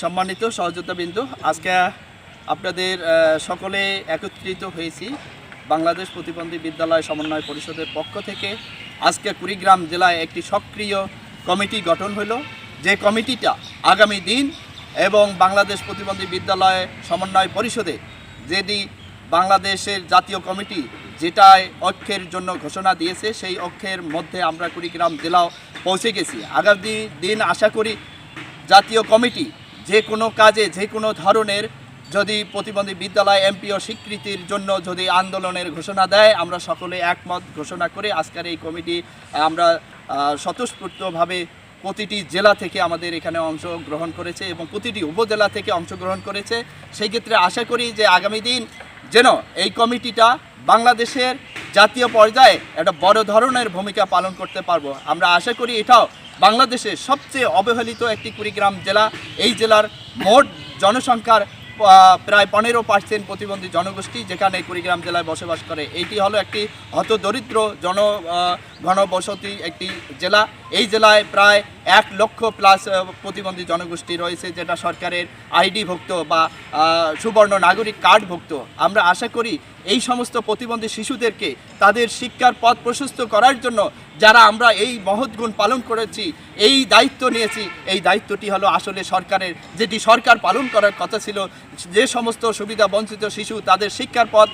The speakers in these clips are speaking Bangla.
সম্মানিত সহযোদ্ধা বিন্দু, আজকে আপনাদের সকলে একত্রিত হয়েছি বাংলাদেশ প্রতিবন্ধী বিদ্যালয় সমন্বয় পরিষদের পক্ষ থেকে। আজকে কুড়িগ্রাম জেলায় একটি সক্রিয় কমিটি গঠন হলো। যে কমিটিটা আগামী দিন এবং বাংলাদেশ প্রতিবন্ধী বিদ্যালয় সমন্বয় পরিষদে যেটি বাংলাদেশের জাতীয় কমিটি যেটায় অক্ষের জন্য ঘোষণা দিয়েছে, সেই অক্ষের মধ্যে আমরা কুড়িগ্রাম জেলাও পৌঁছে গেছি। আগামী দিন আশা করি জাতীয় কমিটি যে কোনো কাজে, যে কোনো ধরনের যদি প্রতিবন্ধী বিদ্যালয় এমপিও স্বীকৃতির জন্য যদি আন্দোলনের ঘোষণা দেয়, আমরা সকলে একমত ঘোষণা করে আজকের এই কমিটি, আমরা স্বতঃস্ফূর্তভাবে প্রতিটি জেলা থেকে আমাদের এখানে অংশগ্রহণ করেছে এবং প্রতিটি উপজেলা থেকে অংশগ্রহণ করেছে। সেই ক্ষেত্রে আশা করি যে আগামী দিন যেন এই কমিটিটা বাংলাদেশের জাতীয় পর্যায়ে একটা বড় ধরনের ভূমিকা পালন করতে পারব। আমরা আশা করি এটাও বাংলাদেশের সবচেয়ে অবহেলিত একটি কুড়িগ্রাম জেলা। এই জেলার মোট জনসংখ্যার প্রায় পনেরো পার্সেন্ট প্রতিবন্ধী জনগোষ্ঠী যেখানে কুড়িগ্রাম জেলায় বসবাস করে, এইটি হলো একটি হতদরিদ্র জন ঘনবসতি একটি জেলা। এই জেলায় প্রায় এক লক্ষ প্লাস প্রতিবন্ধী জনগোষ্ঠী রয়েছে যেটা সরকারের আইডিভুক্ত বা সুবর্ণ নাগরিক কার্ডভুক্ত আমরা আশা করি এই সমস্ত প্রতিবন্ধী শিশুদেরকে তাদের শিক্ষার পথ প্রশস্ত করার জন্য যারা আমরা এই মহৎগুণ পালন করেছি, এই দায়িত্ব নিয়েছি, এই দায়িত্বটি হলো আসলে সরকারের, যেটি সরকার পালন করার কথা ছিল, যে সমস্ত সুবিধা বঞ্চিত শিশু তাদের শিক্ষার পথ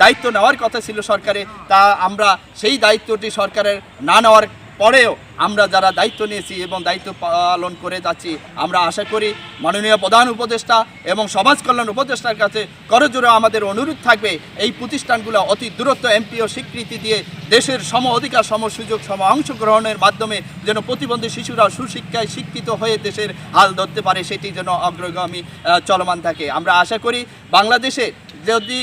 দায়িত্ব নেওয়ার কথা ছিল সরকারে তা আমরা সেই দায়িত্বটি সরকারের না নেওয়ার পরেও আমরা যারা দায়িত্ব নিয়েছি এবং দায়িত্ব পালন করে যাচ্ছি, আমরা আশা করি মাননীয় প্রধান উপদেষ্টা এবং সমাজ কল্যাণ উপদেষ্টার কাছে করজোরে আমাদের অনুরোধ থাকবে, এই প্রতিষ্ঠানগুলো অতি দূরত্ব এমপিও স্বীকৃতি দিয়ে দেশের সম অধিকার, সম সুযোগ, সম অংশগ্রহণের মাধ্যমে যেন প্রতিবন্ধী শিশুরা সুশিক্ষায় শিক্ষিত হয়ে দেশের হাল ধরতে পারে, সেটি যেন অগ্রগামী চলমান থাকে। আমরা আশা করি বাংলাদেশে যদি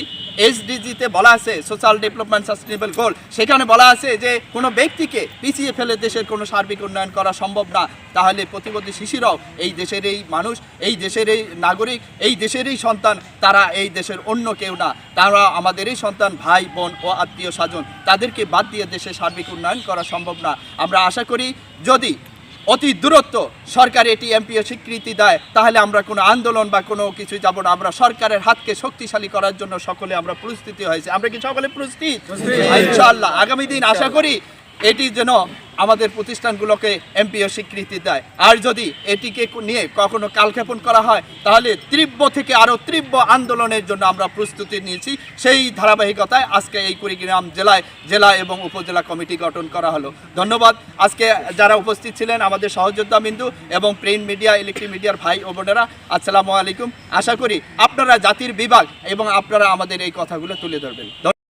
এসডিজিতে বলা আছে সোশ্যাল ডেভেলপমেন্ট সাস্টেনেবল গোল সেখানে বলা আছে যে, কোনো ব্যক্তিকে পিছিয়ে ফেলে দেশের কোনো সার্বিক উন্নয়ন করা সম্ভব না। তাহলে প্রতিবন্ধী শিশুরাও এই দেশের এই মানুষ, এই দেশের এই নাগরিক, এই দেশেরই সন্তান, তারা এই দেশের অন্য কেউ না। তারা আমাদেরই সন্তান, ভাই, বোন ও আত্মীয় স্বজন। তাদেরকে বাদ দিয়ে দেশের সার্বিক উন্নয়ন করা সম্ভব না। আমরা আশা করি, যদি অতি দূরত্ব সরকার এটি এমপিও স্বীকৃতি দেয় তাহলে আমরা কোনো আন্দোলন বা কোনো কিছু যাব না। আমরা সরকারের হাতকে শক্তিশালী করার জন্য সকলে আমরা প্রস্তুতি হয়েছে। আমরা কি সকলে প্রস্তুত। ইনশাআল্লাহ। আগামী দিন আশা করি এটি যেন আমাদের প্রতিষ্ঠানগুলোকে এমপিও স্বীকৃতি দেয়। আর যদি এটিকে নিয়ে কখনো কালক্ষেপণ করা হয়, তাহলে তীব্র থেকে আরও তীব্র আন্দোলনের জন্য আমরা প্রস্তুতি নিয়েছি। সেই ধারাবাহিকতায় আজকে এই কুড়িগ্রাম জেলায় জেলা এবং উপজেলা কমিটি গঠন করা হলো। ধন্যবাদ। আজকে যারা উপস্থিত ছিলেন আমাদের সহযোদ্ধা বিন্দু এবং প্রিন্ট মিডিয়া, ইলেকট্রিক মিডিয়ার ভাই ও বোনেরা, আসসালামু আলাইকুম। আশা করি আপনারা জাতির বিভাগ এবং আপনারা আমাদের এই কথাগুলো তুলে ধরবেন।